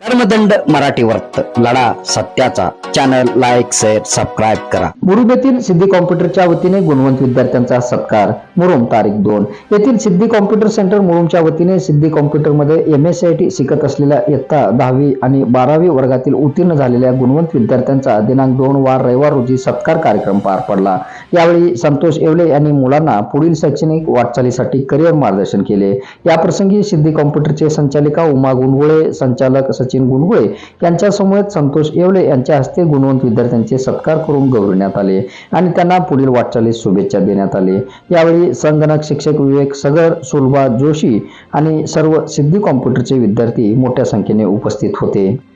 কার कर्मदंड मराठी वर्त लढा सत्याचा. चॅनल लाईक शेअर सबस्क्राईब करा. मुरुम येथील सिद्धी कॉम्प्युटरच्या वतीने गुणवंत विद्यार्थ्यांचा सत्कार. मुरुम तारीख दोन. येथील सिद्धी कॉम्प्युटर सेंटर मुरुमच्या वतीने सिद्धी कॉम्प्युटरमध्ये M S C I T शिकत असलेल्या इयत्ता दहावी आणि बारावी वर्गातील उत्तीर्ण झालेल्या गुणवंत विद्यार्थ्यांचा दिनांक दोन वार रविवार रोजी सत्कार कार्यक्रम पार पडला. यावेळी संतोष येवले यांनी मुलांना पुढील शैक्षणिक वाटचालीसाठी करिअर मार्गदर्शन केले. याप्रसंगी सिद्धी कॉम्प्युटरचे संचालिका उमा गुणगुळे संचालक सचिन गुणगुळे यांच्यासमवेत संतोष येवले यांच्या हस्ते गुणवंत विद्यार्थ्यांचे सत्कार करून गौरवण्यात आले आणि त्यांना पुढील वाटचालीस शुभेच्छा देण्यात आले. यावेळी संगणक शिक्षक विवेक सगर सुलभा जोशी आणि सर्व सिद्धी कॉम्प्युटरचे विद्यार्थी मोठ्या संख्येने उपस्थित होते.